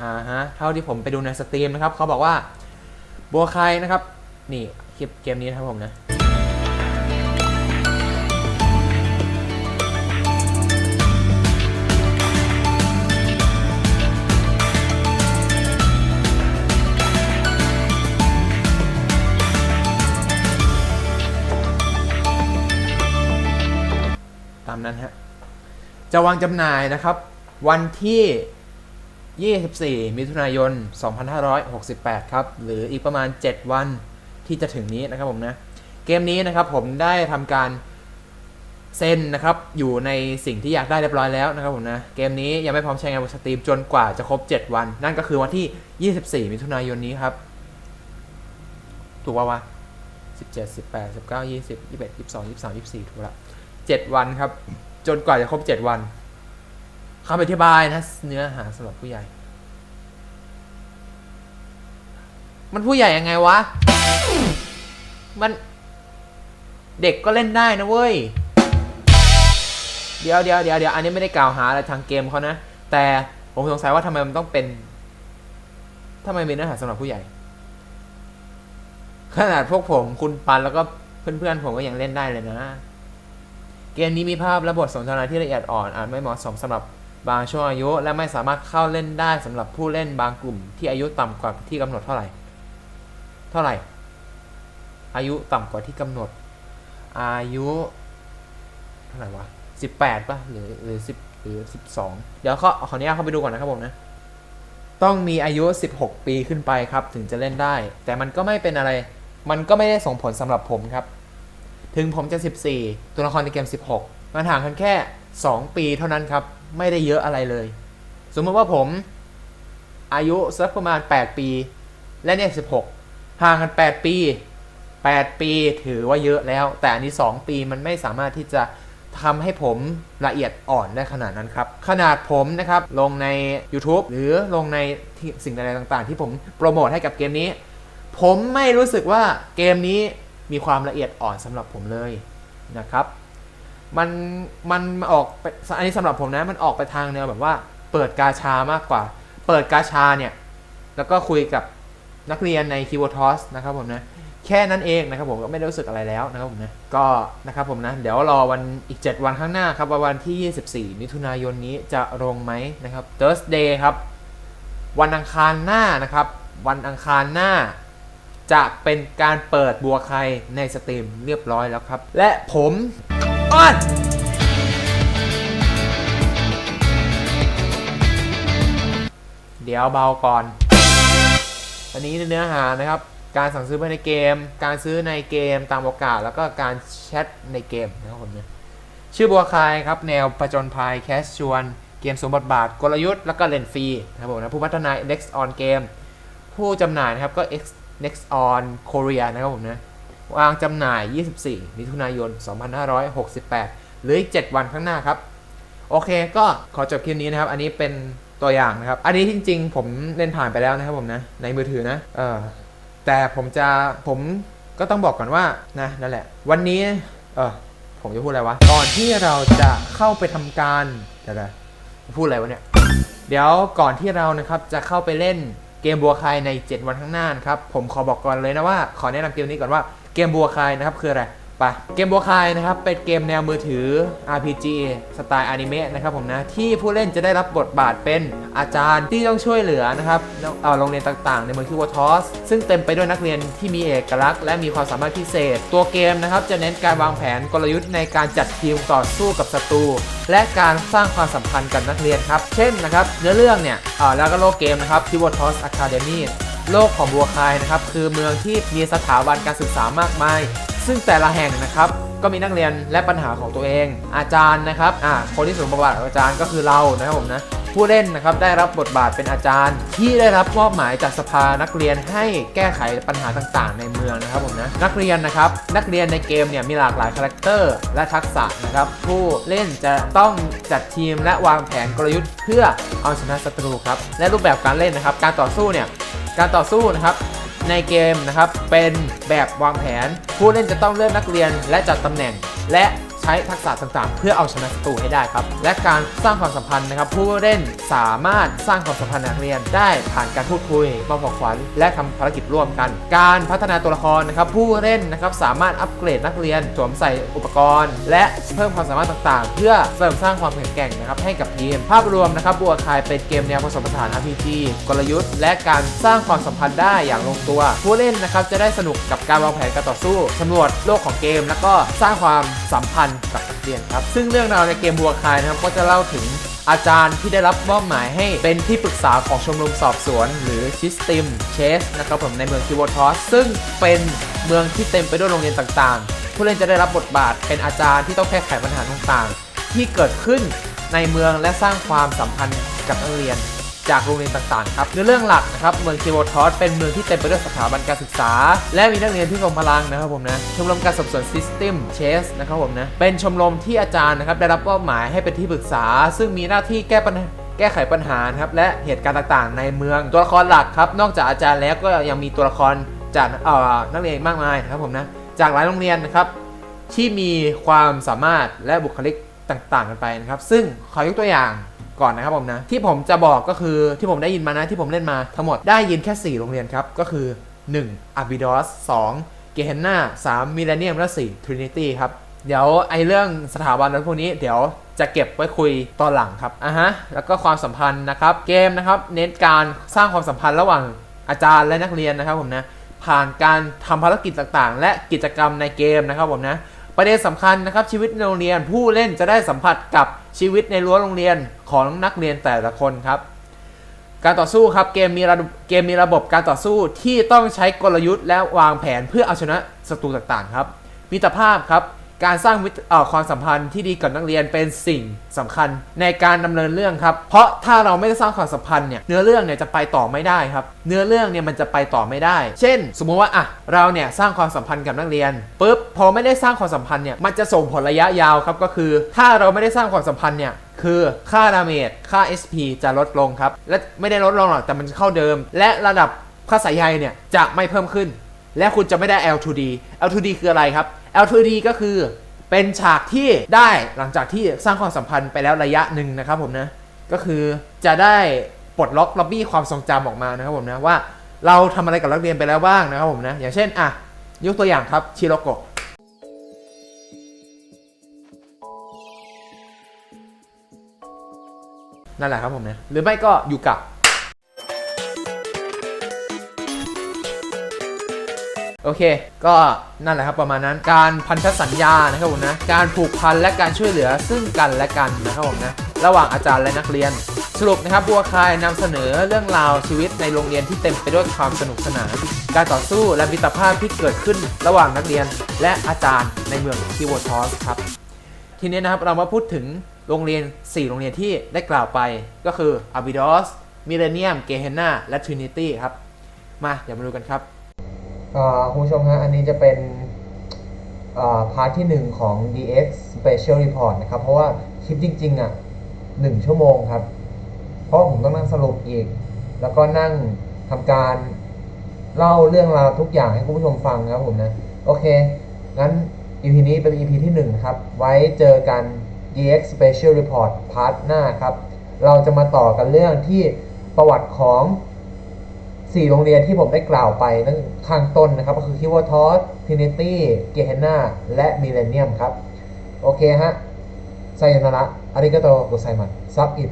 อ่าฮะ เท่าที่ผมไปดูในสตรีมนะครับเขาบอกว่าบัวใครนะครับ นี่คลิปเกมนี้นะครับผมนะตามนั้นฮะ จะวางจำหน่ายนะครับ วันที่ 24 มิถุนายน 2568 ครับ หรืออีกประมาณ 7 วันที่จะถึงนี้นะครับผมนะ เกมนี้นะครับผมได้ทำการเซ็นนะครับ อยู่ในสิ่งที่อยากได้เรียบร้อยแล้วนะครับผมนะ เกมนี้ยังไม่พร้อมใช้งานบนสตรีมจนกว่าจะครบ 7 วัน นั่นก็คือวันที่ 24 มิถุนายนนี้ครับ ถูกป่าวะ17 18 19 20 21 22 23 24 ถูกละ7วันครับ จนกว่าจะครบ 7 วัน คำอธิบายนะเนื้อหาสำหรับผู้ใหญ่ มันผู้ใหญ่ยังไงวะ มันเด็กก็เล่นได้นะเว้ย เดี๋ยวเดี๋ยวเดี๋ยวเดี๋ยวอันนี้ไม่ได้กล่าวหาอะไรทางเกมเขานะ แต่ผมสงสัยว่าทำไมมันต้องเป็นทำไมมีเนื้อหาสำหรับผู้ใหญ่ ขนาดพวกผมคุณปันแล้วก็เพื่อนๆผมก็ยังเล่นได้เลยนะเกมนี้มีภาพและบทสนทนาที่ละเอียดอ่อนอาจไม่เหมาะสมสำหรับ บางช่วงอายุ และไม่สามารถเข้าเล่นได้สำหรับผู้เล่นบางกลุ่มที่อายุต่ำกว่าที่กำหนดเท่าไหร่ เท่าไหร่ อายุต่ำกว่าที่กำหนด อายุเท่าไหร่วะสิบแปดป่ะหรือหรือสิบหรือสิบสองเดี๋ยวเขอขออนุญาตเข้าไปดูก่อนนะครับผมนะต้องมีอายุ 16 ปีขึ้นไปครับ ถึงจะเล่นได้ แต่มันก็ไม่เป็นอะไร มันก็ไม่ได้ส่งผลสำหรับผมครับ ถึงผมจะ 14 ตัวละครในเกม 16 มันห่างกันแค่ 2 ปีเท่านั้นครับ ไม่ได้เยอะอะไรเลย สมมติว่าผมอายุสักประมาณ 8 ปี และเนี่ย 16 ห่างกัน 8 ปี 8 ปีถือว่าเยอะแล้ว แต่อันนี้ 2 ปีมันไม่สามารถที่จะทำให้ผมละเอียดอ่อนได้ขนาดนั้นครับ ขนาดผมนะครับ ลงใน YouTube หรือลงในสิ่งใดๆต่างๆ ที่ผมโปรโมทให้กับเกมนี้ ผมไม่รู้สึกว่าเกมนี้มีความละเอียดอ่อนสำหรับผมเลยนะครับ มันมันออกไปอันนี้สำหรับผมนะมันออกไปทางแนวแบบว่าเปิดกาชามากกว่า เปิดกาชาเนี่ยแล้วก็คุยกับนักเรียนในคี w o r d t o s นะครับผมนะแค่นั้นเองนะครับผมก็ไม่ได้รู้สึกอะไรแล้วนะครับผมนะก็นะครับผมนะเดี๋ยวรอวันอีก 7 วันข้างหน้าครับว่าวันที่ 24 มิถุนายนนี้จะลงไหมนะครับ Thursday ครับ วันอังคารหน้านะครับ วันอังคารหน้า จะเป็นการเปิดบัวใครในสตรีมเรียบร้อยแล้วครับ และผม อ้อนเดี๋ยวเบาก่อนอันนี้เนื้อหานะครับ การสั่งซื้อภายในเกม การซื้อในเกมตามโอกาส แล้วก็การแชทในเกมนะครับผมเนี่ยชื่อบัวคายครับ แนวประจนภัยแคสชวน เกมสมบทบาท กลยุทธ์ แล้วก็เล่นฟรีนะครับผมนะผู้พัฒนา Next on Game ผู้จำหน่ายนะครับก็ Next on Korea นะครับผมนะ วางจำหน่าย 24 มิถุนายน 2568 หรืออีก 7 วันข้างหน้าครับ โอเค ก็ขอจบคลิปนี้นะครับ อันนี้เป็นตัวอย่างนะครับ อันนี้จริง ๆ ผมเล่นผ่านไปแล้วนะครับผมนะ ในมือถือนะ เออแต่ผมจะ ผมก็ต้องบอกก่อนว่า นะ นั่นแหละ วันนี้ เออผมจะพูดอะไรวะ ก่อนที่เราจะเข้าไปทำการเดี๋ยวนะพูดอะไรวะเนี่ย เดี๋ยวก่อนที่เรานะครับจะเข้าไปเล่นเกมบัวคายใน 7 วันข้างหน้านะครับ ผมขอบอกก่อนเลยนะว่า ขอแนะนำเกมนี้ก่อนว่า เกมบัวคายนะครับคืออะไรไปเกมบัวคายนะครับเป็นเกมแนวมือถือ RPG สไตล์อนิเมะนะครับผมนะที่ผู้เล่นจะได้รับบทบาทเป็นอาจารย์ที่ต้องช่วยเหลือนะครับเอ่อโรงเรียนต่างๆ ในเมืองคิวทอสซึ่งเต็มไปด้วยนักเรียนที่มีเอกลักษณ์และมีความสามารถพิเศษ ตัวเกมนะครับจะเน้นการวางแผนกลยุทธ์ในการจัดทีมต่อสู้กับศัตรูและการสร้างความสัมพันธ์กับนักเรียนครับ เช่นนะครับเนื้อเรื่องเนี่ยเออแล้วก็โลกเกมนะครับคิวทอสอะคาเดมี่ โลกของบัวคายนะครับ คือเมืองที่มีสถาบันการศึกษามากมาย ซึ่งแต่ละแห่งนะครับก็มีนักเรียนและปัญหาของตัวเอง อาจารย์นะครับอ่าคนที่สวมบทบาทของอาจารย์ก็คือเรานะครับผมนะผู้เล่นนะครับได้รับบทบาทเป็นอาจารย์ ที่ได้รับมอบหมายจากสภานักเรียนให้แก้ไขปัญหาต่างๆ ในเมืองนะครับผมนะนักเรียนนะครับนักเรียนในเกมเนี่ยมีหลากหลายคาแรคเตอร์และทักษะนะครับผู้เล่นจะต้องจัดทีมและวางแผนกลยุทธ์ เพื่อเอาชนะศัตรูครับและรูปแบบการเล่นนะครับการต่อสู้เนี่ย การต่อสู้นะครับในเกมนะครับเป็นแบบวางแผน ผู้เล่นจะต้องเลือกนักเรียนและจัดตำแหน่ง และ ใช้ทักษะต่างๆ เพื่อเอาชนะศัตรูให้ได้ครับ และการสร้างความสัมพันธ์นะครับ ผู้เล่นสามารถสร้างความสัมพันธ์นักเรียน ได้ผ่านการพูดคุยมอบของขวัญและทำภารกิจร่วมกัน การพัฒนาตัวละครนะครับ ผู้เล่นนะครับสามารถอัปเกรดนักเรียนสวมใส่อุปกรณ์ และเพิ่มความสามารถต่างๆ เพื่อเสริมสร้างความแข็งแกร่งนะครับให้กับทีม ภาพรวมนะครับบัวคายเป็นเกมแนวผสมผสาน RPG กลยุทธ์ และการสร้างความสัมพันธ์ได้อย่างลงตัว ผู้เล่นนะครับจะได้สนุกกับการวางแผนการต่อสู้สำรวจโลกของเกม แล้วก็สร้างความสัมพันธ์กับนักเรียนครับ ซึ่งเรื่องราวในเกมบัวคายนะครับ ก็จะเล่าถึงอาจารย์ที่ได้รับมอบหมายให้เป็นที่ปรึกษาของชมรมสอบสวน หรือชิสติมเชสนะครับผมในเมืองคิวอทอสซึ่งเป็นเมืองที่เต็มไปด้วยโรงเรียนต่างๆ ผู้เล่นจะได้รับบทบาทเป็นอาจารย์ที่ต้องแก้ไขปัญหาต่างๆ ที่เกิดขึ้นในเมืองและสร้างความสัมพันธ์กับนักเรียน จากโรงเรียนต่างๆครับในเรื่องหลักนะครับเมืองเคโวทอสเป็นเมืองที่เต็มไปด้วยสถาบันการศึกษา และมีนักเรียนที่ทรงพลังนะครับผมนะชมรมการสอบสวนซิสเต็มเชสนะครับผมนะเป็นชมรมที่อาจารย์นะครับได้รับมอบหมายให้เป็นที่ปรึกษา ซึ่งมีหน้าที่แก้ปัญหาแก้ไขปัญหาครับและเหตุการณ์ต่างๆ ในเมืองตัวละครหลักครับนอกจากอาจารย์แล้วก็ยังมีตัวละครจากนักเรียนมากมายนะครับผมนะจากหลายโรงเรียนนะครับที่มีความสามารถและบุคลิกต่างๆ กันไปนะครับ ซึ่งขอยกตัวอย่าง ก่อนนะครับผมนะ ที่ผมจะบอกก็คือที่ผมได้ยินมานะที่ผมเล่นมาทั้งหมดได้ยินแค่ 4 โรงเรียนครับ ก็คือ 1. a b i d o s 2. g e h e n n a 3. Millennium และ 4. Trinity ครับ เดี๋ยวไอเรื่องสถาบันแล้วพวกนี้เดี๋ยวจะเก็บไว้คุยตอนหลังครับอะฮะแล้วก็ความสัมพันธ์นะครับเกมนะครับเน้นการสร้างความสัมพันธ์ระหว่างอาจารย์และนักเรียนนะครับผมนะผ่านการทำภารกิจต่างๆ และกิจกรรมในเกมนะครับผมนะประเด็นสำคัญนะครับชีวิตในโรงเรียนผู้เล่นจะได้สัมผัสกับ ชีวิตในรั้วโรงเรียนของนักเรียนแต่ละคนครับ การต่อสู้ครับเกมมีระเกมมีระบบการต่อสู้ที่ต้องใช้กลยุทธ์และวางแผนเพื่อเอาชนะศัตรูต่างๆครับมิตรภาพครับ การสร้างความสัมพันธ์ที่ดีกับนักเรียนเป็นสิ่งสำคัญในการดำเนินเรื่องครับ เพราะถ้าเราไม่ได้สร้างความสัมพันธ์เนี่ยเนื้อเรื่องเนี่ยจะไปต่อไม่ได้ครับ เนื้อเรื่องเนี่ยมันจะไปต่อไม่ได้ เช่น สมมุติว่าอะเราเนี่ยสร้างความสัมพันธ์กับนักเรียนปุ๊บพอไม่ได้สร้างความสัมพันธ์เนี่ยมันจะส่งผลระยะยาวครับก็คือ ถ้าเราไม่ได้สร้างความสัมพันธ์เนี่ยคือค่าดาเมจค่า SP จะลดลงครับ และไม่ได้ลดลงหรอกแต่มันจะเข้าเดิม และระดับค่าสายใยเนี่ยจะไม่เพิ่มขึ้น และคุณจะไม่ได้ L2D L2D คืออะไรครับ L2D ก็คือเป็นฉากที่ได้หลังจากที่สร้างความสัมพันธ์ไปแล้วระยะหนึ่งนะครับผมนะ ก็คือจะได้ปลดล็อกล็อบบี้ความทรงจำออกมานะครับผมนะว่าเราทำอะไรกับนักเรียนไปแล้วบ้างนะครับผมนะ อย่างเช่นอะยกตัวอย่างครับชิโรโกะนั่นแหละครับผมนะหรือไม่ก็อยู่กะ โอเค ก็นั่นแหละครับประมาณนั้น การพันธสัญญานะครับผมนะ การผูกพันและการช่วยเหลือซึ่งกันและกันนะครับผมนะ ระหว่างอาจารย์และนักเรียน สรุปนะครับบัวคายนำเสนอเรื่องราวชีวิตในโรงเรียนที่เต็มไปด้วยความสนุกสนาน การต่อสู้และมิตรภาพที่เกิดขึ้นระหว่างนักเรียน และอาจารย์ในเมืองคิวอทอสครับ ทีนี้นะครับเรามาพูดถึงโรงเรียน 4 โรงเรียนที่ได้กล่าวไปก็คือ a b i d o s Millennium g e h e n n a และ Trinity ครับ มาเดี๋ยวมาดูกันครับ คุณผู้ชมฮะอันนี้จะเป็นพาร์ทที่ 1 ของ DX Special Report นะครับ เพราะว่าคลิปจริง ๆ อะ 1 ชั่วโมงครับ เพราะผมต้องนั่งสรุปอีก แล้วก็นั่งทำการเล่าเรื่องราวทุกอย่างให้คุณผู้ชมฟังครับผมนะ โอเค งั้น EP นี้เป็น EP ที่ 1 ครับ ไว้เจอกัน DX Special Report พาร์ทหน้าครับ เราจะมาต่อกันเรื่องที่ประวัติของ สี่โรงเรียนที่ผมได้กล่าวไปนั่นข้างต้นนะครับ ก็คือคิวทอสทินิตี้เกเฮนาและมิเลเนียมครับ โอเคฮะไซยานาระอาริกาโตกุไซมันซับอิท